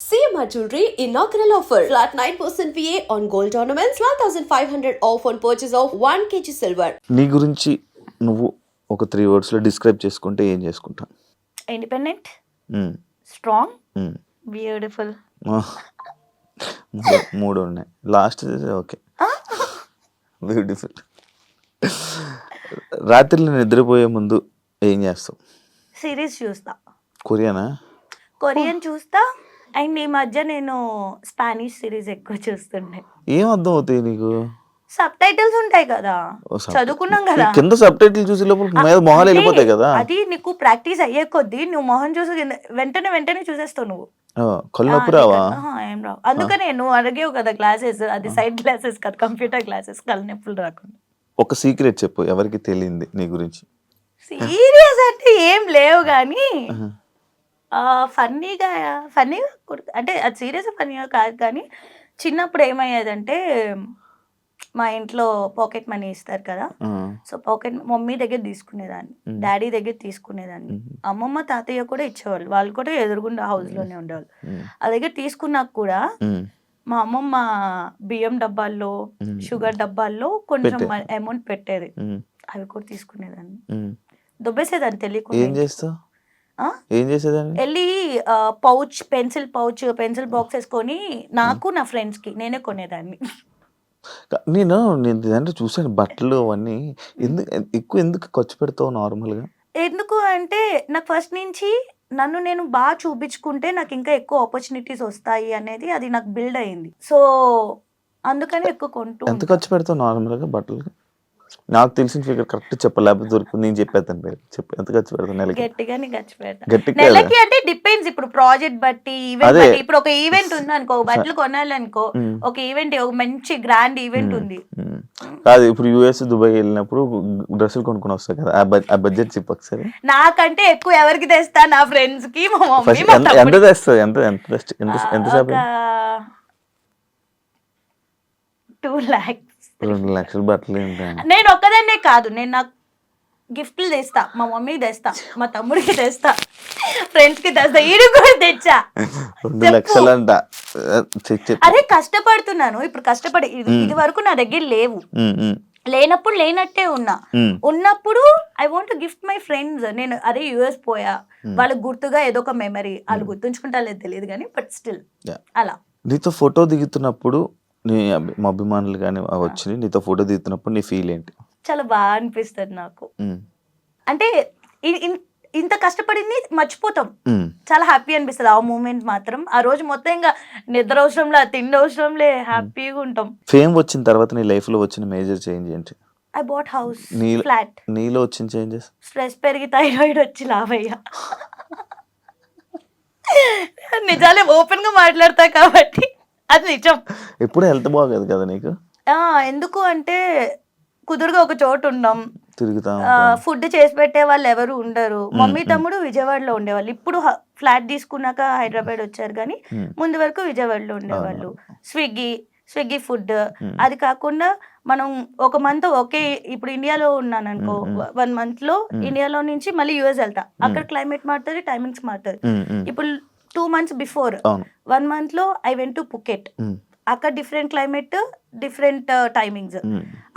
CMR Jewelry inaugural offer. Flat 9% VA on gold ornaments, 12,500 off on purchase of 1 kg silver. నీ గురించి నువ్వు ఒక three వర్డ్స్లో describe చేసుకుంటే ఏం చేసుకుంటావు ఇండిపెండెంట్ స్ట్రాంగ్ ఉమ్. బ్యూటిఫుల్ మూడు మూడు ఉన్నాయి. లాస్ట్ ఓకే బ్యూటిఫుల్ రాత్రిలో నిద్రపోయే ముందు ఏం చేస్తావు? సిరీస్ చూస్తా. కొరియానా కొరియన్ చూస్తా. అండ్ ఈ మధ్య నేను స్పానిష్ సిరీస్ ఎక్కువ చూస్తుండే. ఏం అర్థం అవుతాయి నీకు? సబ్ టైటిల్స్ ఉంటాయి కదా. చదువుకున్నాం కదా. కింద సబ్ టైటిల్ చూసే లోపల మొహాలు వెళ్ళిపోతాయి కదా. అది నీకు ప్రాక్టీస్ అయ్యే కొద్దీ నువ్వు మొహం చూసి వెంటనే వెంటనే చూసేస్తావు నువ్వు. కళ్ళు రావా? ఏం రావు. అందుకనే నువ్వు అడిగేవు కదా క్లాసెస్ అది సైడ్ క్లాసెస్ కదా కంప్యూటర్ క్లాసెస్ కళ్ళు నొప్పులు రాకుండా. ఒక సీక్రెట్ చెప్పు ఎవరికి తెలియంది నీ గురించి? సీరియస్ అంటే ఏం లేవు కానీ ఫన్నీగా ఫన్నీగా అంటే అది సీరియస్ ఫన్నీగా కాదు కానీ చిన్నప్పుడు ఏమయ్యేదంటే మా ఇంట్లో పాకెట్ మనీ ఇస్తారు కదా సో పాకెట్ మమ్మీ దగ్గర తీసుకునేదాన్ని. డాడీ దగ్గర తీసుకునేదాన్ని మ్మ్. అమ్మమ్మ తాతయ్య కూడా ఇచ్చేవాళ్ళు వాళ్ళు కూడా ఎదురుగుండా house లోనే ఉండేవాళ్ళు ఆ దగ్గర తీసుకున్నాక కూడా మా అమ్మమ్మ బియ్యం డబ్బాల్లో. షుగర్ డబ్బాల్లో కొంచెం. అమౌంట్ పెట్టేది అవి కూడా తీసుకునేదాన్ని. దుబ్బేసేదాన్ని ఏం తెలియకుండా చేస్తావు? ఏం చేసేదాన్ని? వెళ్ళి pouch pencil pouch pencil box వేసుకొని నాకు నా ఫ్రెండ్స్కి నేనే కొనేదాన్ని. నేను నేను ఇదంటే చూసాను బట్టలు అవన్నీ. ఎందుకు ఎక్కువ ఎందుకు ఖర్చు పెడతావు నార్మల్గా? ఎందుకు అంటే నాకు ఫస్ట్ నుంచి నన్ను నేను బాగా చూపించుకుంటే నాకు ఇంకా ఎక్కువ ఆపర్చునిటీస్ వస్తాయి అనేది అది నాకు బిల్డ్ అయింది. సో అందుకని ఎక్కువ కొంటూ ఎంత. ఖర్చు పెడతావు నార్మల్గా బట్టలకి? నాకు తెలిసిన ఫిగర్ కరెక్ట్ చెప్ప లేకపోతే దొరుకుతుంది నేను చెప్పేస్తాను పేరు చెప్పు ఎంత ఖర్చు పెడతావు నెలకి? గట్టిగానే ఖర్చు పెడతా. గట్టిగా నెలకి అంటే డిపెండ్స్ ఇప్పుడు ప్రాజెక్ట్ బట్టి ఈవెంట్. బట్టి. ఇప్పుడు ఒక ఈవెంట్ ఉంది అనుకో బట్టలు కొనాలనుకో. ఒక ఈవెంట్ ఒక మంచి గ్రాండ్ ఈవెంట్ ఉంది. కాదు ఇప్పుడు యూఎస్ దుబాయ్ వెళ్ళినప్పుడు డ్రెస్సులు కొనుక్కొని వస్తాయి కదా. ఆ బడ్- ఆ బడ్జెట్ చెప్పు ఒకసారి. నాకంటే ఎక్కువ ఎవరికి తెస్తా? నా ఫ్రెండ్స్కి మా మమ్మీ ఎంత. తెస్తుంది? ఎంత ఎంత ఎంత ఎంత సేపు టూ లాక్స్ రెండు లక్షల బట్టలు నేను ఒక్కదాన్నే కాదు నేను నాకు గిఫ్ట్లు తెస్తా మా మమ్మీకి తెస్తా మా తమ్ముడికి తెస్తా ఫ్రెండ్స్కి తెస్తా ఈడు కూడా తెచ్చా. రెండు. లక్షలు అంట అదే కష్టపడుతున్నాను ఇప్పుడు కష్టపడి ఇది వరకు నా దగ్గర లేవు. లేనప్పుడు లేనట్టే ఉన్నా. ఉన్నప్పుడు I want gift my friends నేను అరే యుఎస్ పోయా. వాళ్ళకి గుర్తుగా ఏదో ఒక మెమరీ వాళ్ళు గుర్తుంచుకుంటా లేదు తెలియదు కానీ బట్ స్టిల్. అలా. నీతో ఫోటో దిగుతున్నప్పుడు నీ అభి- మా అభిమానులు కానీ వచ్చి నీతో ఫోటో దిగుతున్నప్పుడు నీ ఫీల్ ఏంటి? చాలా బాగా అనిపిస్తుంది నాకు. ఉమ్, అంటే ఇ- ఇన్- ఇంత కష్టపడింది మర్చిపోతాం. ఉమ్, చాలా హ్యాపీ అనిపిస్తుంది ఆ మూమెంట్ మాత్రం. ఆ రోజు మొత్తం ఇంకా నిద్ర అవసరంలే తిండి అవసరంలే హ్యాపీగా ఉంటాం. ఫేమ్ వచ్చిన తర్వాత నీ లైఫ్లో వచ్చిన మేజర్ చేంజ్ ఏంటి? I bought house flat. నీలో వచ్చిన చేంజెస్? స్ట్రెస్ పెరిగి థైరాయిడ్ వచ్చి లావయ్యా. నిజాలే ఓపెన్గా మాట్లాడతా కాబట్టి. అది నిజం. ఎప్పుడు హెల్త్ బాగోదు కదా నీకు? ఆ, ఎందుకు అంటే కుదురుగా ఒక చోటు ఉండం. తిరుగుతా ఫుడ్ చేసి పెట్టే వాళ్ళు ఎవరు ఉండరు. మమ్మీ తమ్ముడు విజయవాడలో ఉండేవాళ్ళు. ఇప్పుడు ఫ్లాట్ తీసుకున్నాక హైదరాబాద్ వచ్చారు కానీ. ముందు వరకు విజయవాడలో ఉండేవాళ్ళు. Swiggy Swiggy food. అది కాకుండా మనం ఒక మంత్ ఒకే ఇప్పుడు ఇండియాలో ఉన్నాను అనుకో వన్ మంత్లో ఇండియాలో నుంచి మళ్ళీ యుఎస్ వెళ్తా. అక్కడ క్లైమేట్ మారుతుంది టైమింగ్స్ మారుతుంది. ఇప్పుడు టూ మంత్స్ బిఫోర్ వన్ మంత్లో ఐ వెంట్ టు పుకెట్ అక్కడ డిఫరెంట్ క్లైమేట్ డిఫరెంట్ టైమింగ్స్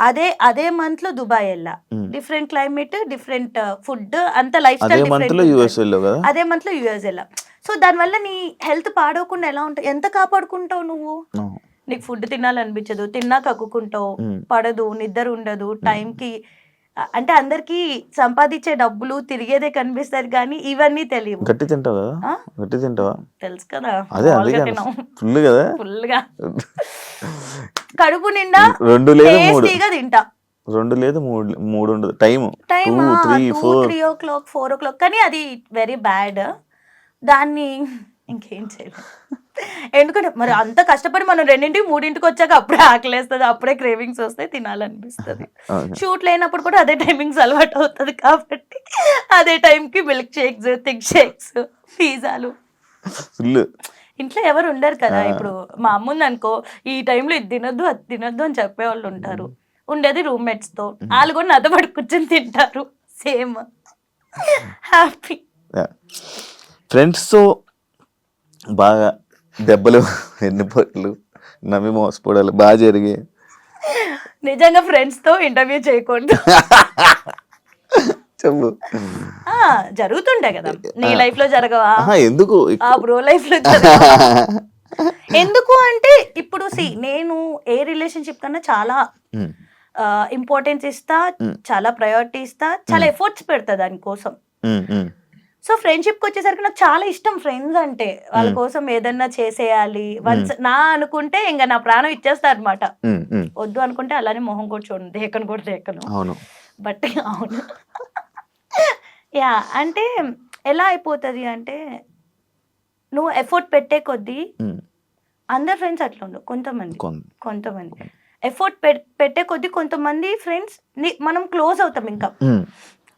అదే అదే మంత్లో దుబాయ్ వెళ్ళా. Hmm. Different climate different food అంత లైఫ్ స్టైల్ అదే మంత్లో యూఎస్ వెళ్ళా. సో దానివల్ల నీ హెల్త్ పాడవకుండా ఎలా ఉంటావు ఎంత కాపాడుకుంటావు నువ్వు. నీకు ఫుడ్ తినాలనిపించదు. తిన్నా కక్కుకుంటావు Hmm. పడదు నిద్ర ఉండదు టైంకి అంటే అందరికి సంపాదించే డబ్బులు తిరిగేదే కనిపిస్తారు కానీ ఇవన్నీ తెలియవు. గట్టి తింటావు? కదా? గట్టి తింటావా? తెలుసు కదా. అదే ఫుల్ కదా? ఫుల్గా కడుపు నిండా రెండు లేదు మూడు. టేస్టీగా తింటా. రెండు లేదు మూడు మూడు ఉండదు. Time time two three four three o'clock four o'clock కానీ అది వెరీ బ్యాడ్ దాన్ని ఇంకేం చేయలేదు ఎందుకంటే మరి అంత కష్టపడి మనం రెండింటికి మూడింటికి వచ్చాక అప్పుడే ఆకలేస్తుంది అప్పుడే క్రేవింగ్స్ వస్తాయి తినాలనిపిస్తుంది. షూట్ లేనప్పుడు కూడా అదే టైమింగ్స్ అలవాటు అవుతుంది కాబట్టి అదే టైంకి మిల్క్ షేక్స్ థిక్ షేక్స్ పిజ్జాలు. ఇంట్లో ఎవరు ఉండరు కదా. ఇప్పుడు మా అమ్మ ఉంది అనుకో ఈ టైంలో ఇది తినొద్దు అది తినొద్దు అని చెప్పేవాళ్ళు ఉంటారు. ఉండేది రూమ్మేట్స్తో వాళ్ళు కూడా నాతో పడి కూర్చొని తింటారు. సేమ్. హ్యాపీ. ఫ్రెండ్స్తో బాగా దెబ్బలు ఎన్ని పొట్లు నమ్మి మోసపోవడాలు బాగా జరిగాయి. నిజంగా ఫ్రెండ్స్తో ఇంటర్వ్యూ చేయకూడదు. చెప్పు. జరుగుతుండే కదా. నీ లైఫ్లో జరగవా? ఎందుకు? ఆ బ్రో లైఫ్లో ఎందుకు అంటే ఇప్పుడు సి నేను ఏ రిలేషన్షిప్ కన్నా చాలా ఇంపార్టెన్స్ ఇస్తా చాలా ప్రయారిటీ ఇస్తా చాలా ఎఫర్ట్స్ పెడతా దానికోసం. సో ఫ్రెండ్షిప్కి వచ్చేసరికి నాకు చాలా ఇష్టం ఫ్రెండ్స్ అంటే. వాళ్ళ కోసం ఏదన్నా చేసేయాలి. వన్స్ నా అనుకుంటే ఇంకా నా ప్రాణం ఇచ్చేస్తా అనమాట. వద్దు అనుకుంటే అలానే మొహం కూడా చూడండి దేకను కూడా దేకను. అవును. బట్ అవును. యా అంటే ఎలా అయిపోతుంది అంటే నువ్వు ఎఫర్ట్ పెట్టే కొద్దీ అందరు ఫ్రెండ్స్ అట్లా ఉండవు కొంతమంది. కొంత కొంతమంది. ఎఫర్ట్ పెట్టే కొద్దీ కొంతమంది ఫ్రెండ్స్ మనం క్లోజ్ అవుతాం ఇంకా.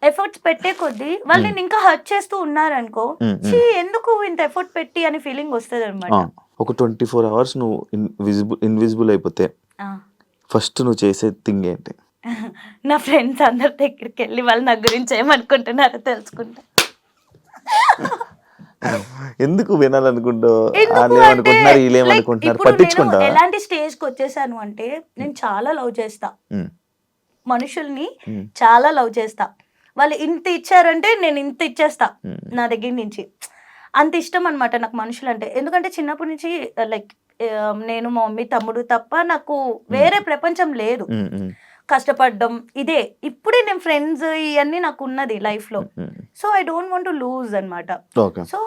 ఎఫర్ట్స్ పెట్టే కొద్దీ వాళ్ళు నేను ఇంకా హర్ట్ చేస్తూ ఉన్నారనుకో "ఛీ, ఎందుకు ఇంత ఎఫర్ట్ పెట్టి అనే ఫీలింగ్ వస్తుంది అనమాట ఒక ట్వంటీ ఫోర్ అవర్స్ నువ్వు ఇన్విజిబుల్ ఇన్విజిబుల్ అయిపోతే ఫస్ట్ నువ్వు చేసే థింగ్ ఏంటి? నా ఫ్రెండ్స్ అందరి దగ్గరికి వెళ్ళి వాళ్ళు నా గురించి ఏమనుకుంటున్నారో తెలుసుకుంటా. ఎందుకు వినాలనుకుంటావు? ఎందుకు వాళ్ళు అంటే, ఏమనుకుంటున్నారు? వీళ్ళు like, ఏమనుకుంటున్నారు? ఇప్పుడు నేను పట్టించుకుంటావా? ఎలాంటి స్టేజ్కి వచ్చేసాను అంటే నేను చాలా లవ్ చేస్తా. మనుషుల్ని చాలా లవ్ చేస్తా. వాళ్ళు ఇంత ఇచ్చారంటే నేను ఇంత ఇచ్చేస్తా ఉమ్. నా దగ్గర నుంచి. అంత ఇష్టం అనమాట నాకు మనుషులు అంటే ఎందుకంటే చిన్నప్పటి నుంచి లైక్ నేను మా మమ్మీ తమ్ముడు తప్ప నాకు వేరే ప్రపంచం లేదు. ఉమ్, కష్టపడడం ఇదే. ఇప్పుడే నేను ఫ్రెండ్స్ ఇవన్నీ నాకు ఉన్నది లైఫ్లో. So I don't want to lose అన్నమాట. ఓకే. సో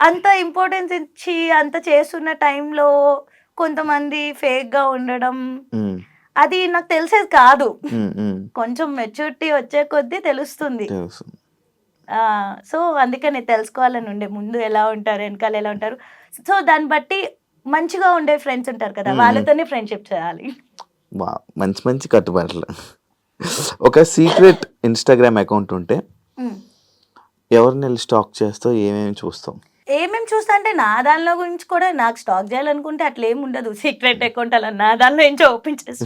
అంత ఇంపార్టెన్స్ ఇచ్చి అంత చేస్తున్న టైంలో కొంతమంది ఫేక్గా ఉండడం అది నాకు తెలిసేది కాదు. కొంచెం మెచ్యూరిటీ వచ్చే కొద్దీ తెలుస్తుంది. సో అందుకే నేను తెలుసుకోవాలని ఉండే. ముందు ఎలా ఉంటారు వెనకాల ఎలా ఉంటారు. సో దాన్ని బట్టి మంచిగా ఉండే ఫ్రెండ్స్ ఉంటారు కదా. వాళ్ళతోనే ఫ్రెండ్షిప్ చేయాలి. మంచి మంచి కట్టుబాట్లు ఒక సీక్రెట్ ఇన్స్టాగ్రామ్ అకౌంట్ ఉంటే. ఎవరిని వెళ్ళి స్టాక్ చేస్తావు ఏమేమి చూస్తావు ఏమేమి చూస్తా అంటే నా దానిలో గురించి కూడా నాకు స్టాక్ చేయాలనుకుంటే అట్లా ఏమి ఉండదు. సీక్రెట్ అకౌంట్ అలా నా దానిలో నుంచి ఓపెన్ చేసి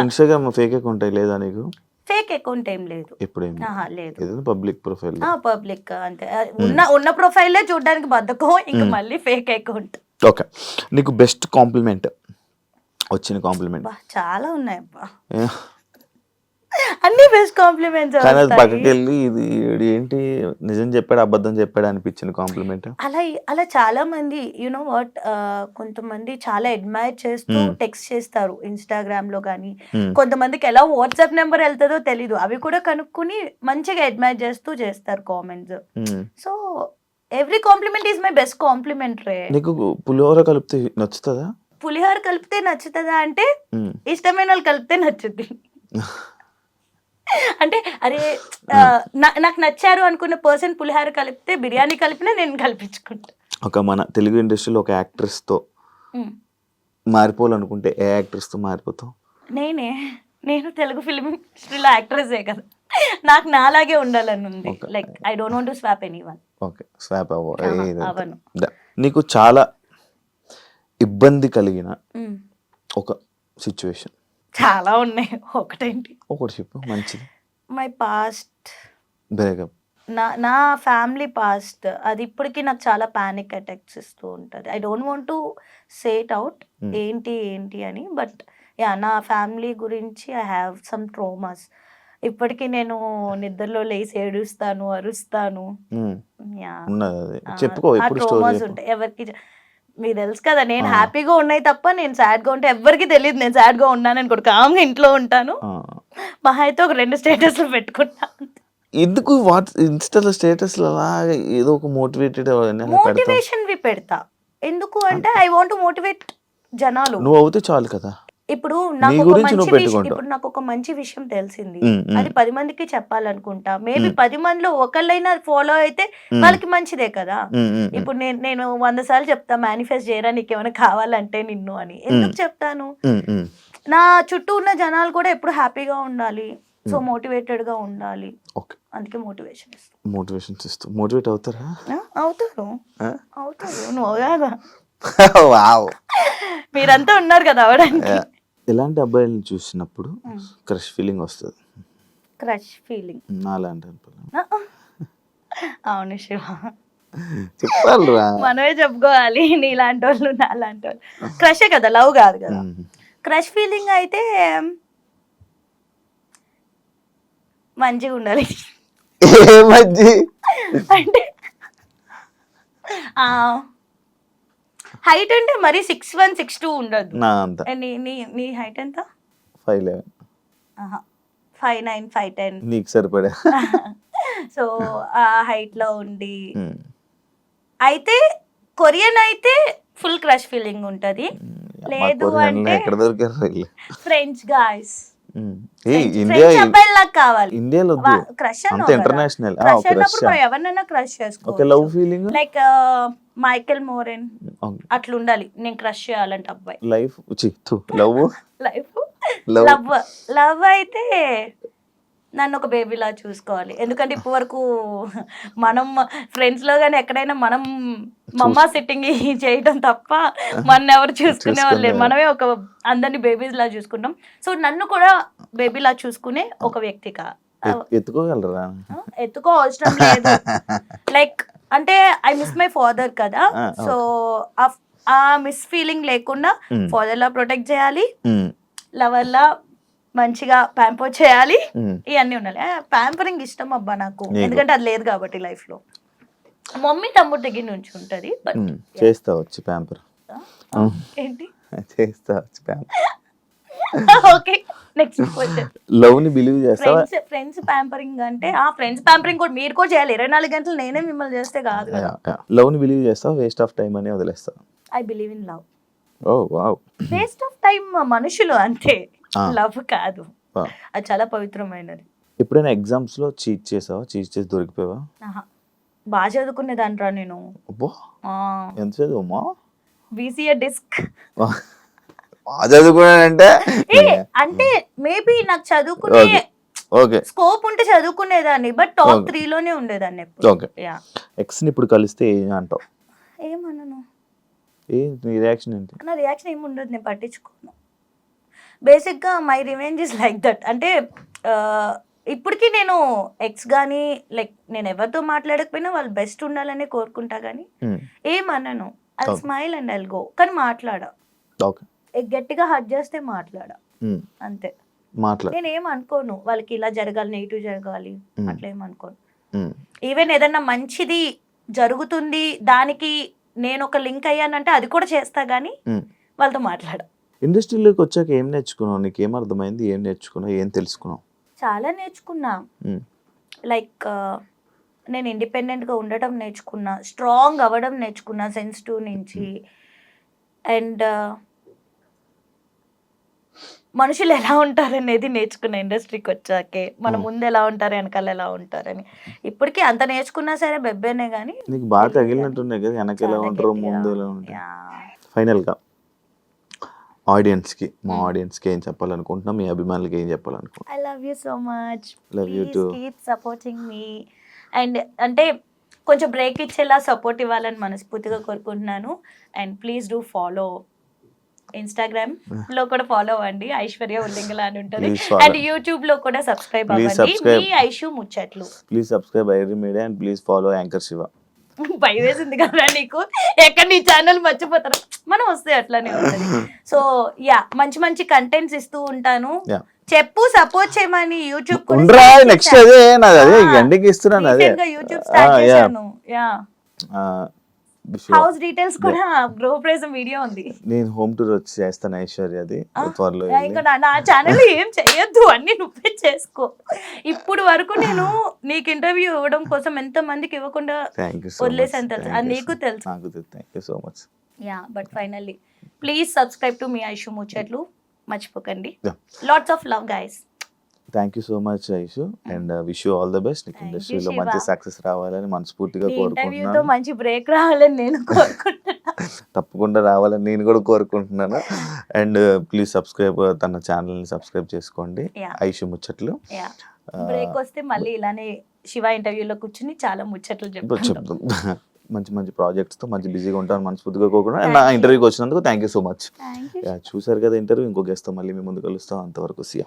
ఇన్స్టాగ్రామ్ ఫేక్ అకౌంట్ లేదా నీకు? ఫేక్ అకౌంట్ ఏం లేదు. ఆహా, లేదు. Public profile? పబ్లిక్ అంతే. ఆ, ఉన్న ఉన్న ప్రొఫైలే చూడడానికి బద్దకం ఇంకా మళ్ళీ ఫేక్ అకౌంట్. ఓకే. నీకు బెస్ట్ కాంప్లిమెంట్? వచ్చిన కాంప్లిమెంట్? చాలా ఉన్నాయి అబ్బా. అన్ని బెస్ట్ కాంప్లిమెంట్స్ కానీ అది పక్కకి వెళ్ళి ఇది ఏంటి నిజం చెప్పాడు అబద్ధం చెప్పాడు అనిపించిన కాంప్లిమెంట్ అలా అలా చాలా మంది యునో వాట్ కొంతమంది చాలా అడ్మైర్ చేస్తూ Hmm. టెక్స్ట్ చేస్తారు ఇన్స్టాగ్రామ్లో కానీ. Hmm. కొంతమందికి ఎలా వాట్సాప్ నెంబర్ వెళ్తుందో తెలీదు. అవి కూడా కనుక్కుని మంచిగా అడ్మైర్ చేస్తూ చేస్తారు comments so every compliment is my best compliment రే. నీకు పులిహోర కలిపితే నచ్చుతుందా? పులిహోర కలిపితే నచ్చుతుందా అంటే మ్మ్. ఇష్టమైన వాళ్ళు కలిపితే నచ్చుద్ది. అంటే అరే నా- నాకు నచ్చారు అనుకున్న పర్సన్ పులిహోర కలిపితే బిర్యానీ కలిపినా నేను కల్పించుకుంటా. ఒక మన తెలుగు ఇండస్ట్రీలో ఒక యాక్ట్రెస్తో ఉమ్. మారిపోవాలనుకుంటే ఏ యాక్ట్రెస్తో మారిపోతావు? నేనే. నేను తెలుగు ఫిల్మ్ ఇండస్ట్రీలో యాక్ట్రెసే కదా. నాకు నాలాగే ఉండాలని ఉంది. Like I don't want to swap any one okay swap. అవ్వను. నీకు చాలా ఇబ్బంది కలిగిన ఒక సిచ్యువేషన్ చాలా ఉన్నాయి. ఒకటేంటి? ఒకటి చెప్పు మంచిది. My past breakup. నా నా ఫ్యామిలీ పాస్ట్. అది ఇప్పటికీ నాకు చాలా పానిక్ అటాక్స్ ఇస్తూ ఉంటుంది. I don't want to say it out Hmm. ఏంటి ఏంటి అని. బట్ యా నా ఫ్యామిలీ గురించి ఐ హ్యావ్ సమ్ ట్రోమాస్ ఇప్పటికీ నేను నిద్రలో లేచి ఏడుస్తాను అరుస్తాను. యా అది. చెప్పుకో ఎప్పుడు ట్రోమాస్ స్టోరీ ఉంటాయి. ఎవరికి మీకు తెలుసు కదా నేను. హ్యాపీగా ఉన్నాయి తప్ప నేను sad గా ఉంటే ఎవరికి తెలియదు. నేను sad గా ఉన్నాను అనుకోడు. కామ్గా ఇంట్లో ఉంటాను. మహా అయితే ఒక రెండు స్టేటస్లు పెట్టుకుంటా ఎందుకు వాట్ ఇన్స్టాలో స్టేటస్ అలా ఏదో ఒక మోటివేటెడ్ మోటివేషన్ వి పెడతా. ఎందుకు అంటే ఐ వాంట్ మోటివేట్ జనాలు. నువ్వు అవుతే చాలు కదా. ఇప్పుడు నాకు ఒక గురించి మంచి నువ్వు విషయం పెట్టుకుంటావు. ఇప్పుడు నాకు ఒక మంచి విషయం తెలిసింది. ఉమ్, ఉమ్. అది పది మందికి చెప్పాలనుకుంటా. మేబీ. పది మందిలో ఒకళ్ళైనా ఫాలో అయితే ఉమ్. వాళ్ళకి మంచిదే కదా. ఉమ్, ఉమ్, ఉమ్. ఇప్పుడు నేను నేను వంద సార్లు చెప్తా మేనిఫెస్ట్ చేయరా నీకు ఏమైనా కావాలంటే నిన్ను అని. ఎందుకు చెప్తాను? ఉమ్, ఉమ్. నా చుట్టూ ఉన్న జనాలు కూడా ఎప్పుడు హ్యాపీగా ఉండాలి. సో మోటివేటెడ్గా ఉండాలి. ఓకే. అందుకే మోటివేషన్ ఇస్తాను మోటివేషన్స్ ఇస్తూ మోటివేట్ అవుతారా? అవుతారు. ఆ? అవుతారు. నువ్వు కాదా? వావ్. మీరంతా ఉన్నారు కదా అవడానికి. ఎలాంటి అబ్బాయిలను చూసినప్పుడు. క్రష్ ఫీలింగ్ వస్తుంది. క్రష్ ఫీలింగ్ నాలాంటి. అవును శివ. మనమే చెప్పుకోవాలి నీలాంటి వాళ్ళు నాలాంటి వాళ్ళు క్రషే కదా లవ్ కాదు కదా. క్రష్ ఫీలింగ్ అయితే మంచిగా ఉండాలి. అంటే హైట్ అంటే మరి సిక్స్ వన్ సిక్స్ టూ ఉండదు. నా అంత. నీ నీ నీ హైట్ ఎంత? Five eleven. Five nine five ten. నీకు సరిపడా. సో ఆ హైట్లో ఉండి. అయితే కొరియన్ అయితే ఫుల్ క్రష్ ఫీలింగ్ ఉంటది. లేదు అంటే ఎక్కడ దొరికారు వీళ్ళు? French guys. ఏ ఇండియా కావాలి. ఇండియాలో క్రష్ అంత ఇంటర్నేషనల్ క్రష్ అన్నప్పుడు మనం ఎవరినైనా క్రష్ చేసుకోవచ్చు. లవ్ ఫీలింగ్ లైక్ మైకెల్ మోరెన్ అట్లా ఉండాలి నేను క్రష్ చేయాలంటే అబ్బాయి. Life love life. Love love అయితే నన్ను ఒక బేబీలా చూసుకోవాలి. ఎందుకంటే ఇప్పటి వరకు మనం ఫ్రెండ్స్లో కానీ ఎక్కడైనా మనం మమ్మ సిట్టింగ్ చేయడం తప్ప మన ఎవరు చూసుకునే వాళ్ళు. మనమే ఒక అందరిని బేబీస్ లా చూసుకుంటాం. సో నన్ను కూడా బేబీలా చూసుకునే ఒక వ్యక్తిగా. ఎత్తుకోగలరా? ఎత్తుకో అవసరం లేదు. లైక్ అంటే ఐ మిస్ మై ఫాదర్ కదా. సో ఆ మిస్ ఫీలింగ్ లేకుండా. ఫాదర్ లా ప్రొటెక్ట్ చేయాలి. లవర్ లా మంచిగా ప్యాంపర్ చేయాలి. ఇవన్నీ ఉండాలి. ప్యాంపరింగ్ ఇష్టం అబ్బా నాకు. ఎందుకంటే అది లేదు కాబట్టి లైఫ్లో మమ్మీ తమ్ముడు దగ్గర నుంచి ఉంటది బట్ ఉమ్. చేస్తా వచ్చి ప్యాంపర్. ఏంటి? చేస్తా వచ్చి ప్యాంపర్. ఓకే నెక్స్ట్ క్వశ్చన్ లవ్ని బిలీవ్ చేస్తావా? ఫ్రెండ్స్ ఫ్రెండ్స్ ప్యాంపరింగ్ అంటే ఆ ఫ్రెండ్స్ ప్యాంపరింగ్ కూడా మీరు కూడా చేయాలి. ఇరవై నాలుగు గంటలు నేనే మిమ్మల్ని చేస్తే కాదు కదా. లవ్ని బిలీవ్ చేస్తావా? వేస్ట్ ఆఫ్ టైం అని వదిలేస్తా I believe in love oh wow. Waste of time మనుషులు అంతే. లవ్ కాదు. అది చాలా పవిత్రమైనది. ఎప్పుడైనా ఎగ్జామ్స్లో చీట్ చేసావా? చీట్ చేసి దొరికిపోయావా. బాగా చదువుకునేదంట్రా నేను. ఎంత చదువుమా? బీసీఏ డిస్క్. చదువుకున్నానంటే? అంటే మేబీ నాకు చదువుకునే. ఓకే. స్కోప్ ఉంటే చదువుకునేదాన్ని బట్ టాప్. త్రీ లోనే ఉండేదాన్ని ఓకే. ఎక్స్ని ఇప్పుడు కలిస్తే ఏం అంటావు? ఏమన్నాను ఏ నీ రియాక్షన్ ఏంటి? నా రియాక్షన్ ఏమి ఉండదు నేను పట్టించుకోను. బేసిక్గా my revenge is like that అంటే ఇప్పటికీ నేను ఎక్స్ కానీ లైక్ నేను ఎవరితో మాట్లాడకపోయినా వాళ్ళు బెస్ట్ ఉండాలని కోరుకుంటా కానీ. ఏమన్నాను Okay. Smile and I'll go కానీ మాట్లాడా గట్టిగా హట్ చేస్తే మాట్లాడా ఉమ్. అంతే నేను ఏం అనుకోను వాళ్ళకి ఇలా జరగాలి నెగిటివ్ జరగాలి Hmm. అట్లా ఏం అనుకోను ఉమ్. ఈవెన్ ఏదన్నా మంచిది జరుగుతుంది దానికి నేను ఒక లింక్ అయ్యానంటే అది కూడా చేస్తా కానీ. వాళ్ళతో మాట్లాడ ఇండస్ట్రీలోకి వచ్చాక ఏం నేర్చుకున్నావు? నీకు ఏం అర్థమైంది? ఏం నేర్చుకున్నావు? ఏం తెలుసుకున్నావు? చాలా నేర్చుకున్నా. లైక్ నేను ఇండిపెండెంట్గా ఉండటం నేర్చుకున్నా. స్ట్రాంగ్ అవ్వడం నేర్చుకున్నా సెన్సిటివ్ నుంచి. అండ్ మనుషులు ఎలా ఉంటారు అనేది నేర్చుకున్న ఇండస్ట్రీకి వచ్చాకే. మన. ముందు ఎలా ఉంటారు వెనకాల ఎలా ఉంటారని. ఇప్పటికీ అంత నేర్చుకున్నా సరే బెబ్బేనే కానీ నీకు బాగా తగిలినట్టున్నాయి కదా వెనక ఎలా ఉంటారు ముందు ఎలా ఉంటారు. ఫైనల్ గా ఆడియన్స్కి మా Hmm. ఆడియన్స్కి ఏం చెప్పాలనుకుంటున్నాం? మీ అభిమానులకి ఏం చెప్పాలనుకుంటున్నాం? I love you so much Love you too. Keep supporting me and అంటే కొంచెం బ్రేక్ ఇచ్చేలా సపోర్ట్ ఇవ్వాలని మనస్ఫూర్తిగా కోరుకుంటున్నాను. అండ్ ప్లీజ్ డూ ఫాలో ఇన్స్టాగ్రామ్లో కూడా ఫాలో అవ్వండి. ఐశ్వర్య ఉల్లింగల అని ఉంటుంది. అండ్ యూట్యూబ్లో కూడా సబ్స్క్రైబ్ అవ్వండి. మీ ఐషు ముచ్చట్లు. Please subscribe ఐరీ media and please follow anchor Shiva భయం వేసింది కదా నీకు? ఎక్కడ నీ ఛానల్ మర్చిపోతారు? మనం వస్తే అట్లానే ఉంటుంది. సో యా మంచి మంచి కంటెంట్స్ ఇస్తూ ఉంటాను. చెప్పు సపోర్ట్ చేయమని యూట్యూబ్ ఉండరా నెక్స్ట్ అదే నాది అదే ఎండికి ఇస్తున్నాను అదే. YouTube start. చేశాను. యా. హౌస్ డీటెయిల్స్ కూడా గృహ ప్రవేశం వీడియో ఉంది. నేను హోమ్ టూర్ వచ్చి చేస్తాను ఐశ్వర్యది ఆ, త్వరలో ఇంకా నా- ఛానల్ ఏం చేయొద్దు అన్ని నువ్వే చేసుకో. ఇప్పుడు వరకు నేను నీకు ఇంటర్వ్యూ ఇవ్వడం కోసం ఎంత మందికి ఇవ్వకుండా వదిలేసాను తెలుసు? అది నీకు తెలుసు. నాకు thank you so much yeah but finally please subscribe to మీ ఐషు ముచ్చట్లు. మర్చిపోకండి. Lots of love guys thank you so much Aishu and wish you all the best నీకు ఇండస్ట్రీలో. మంచి సక్సెస్ రావాలని మనస్ఫూర్తిగా కోరుకుంటున్నాను. మంచి బ్రేక్ రావాలని నేను కోరుకుంటున్నా. తప్పకుండా రావాలని నేను కూడా కోరుకుంటున్నాను. అండ్ ప్లీజ్ సబ్స్క్రైబ్ తన ఛానల్ని సబ్స్క్రైబ్ చేసుకోండి. ఐషు ముచ్చట్లు. బ్రేక్ వస్తే మళ్ళీ ఇలానే శివ ఇంటర్వ్యూలో కూర్చుని చాలా ముచ్చట్లు చెప్తాను. చెప్తాం. మంచి మంచి ప్రాజెక్ట్స్తో మంచి బిజీగా ఉంటాను మనస్ఫూర్తిగా Thank నా. ఇంటర్వ్యూకి వచ్చినందుకు థ్యాంక్ యూ సో మచ్ చూసారు కదా ఇంటర్వ్యూ ఇంకో గెస్ట్తో మళ్ళీ మీ ముందు కలుస్తాం. అంతవరకు see ya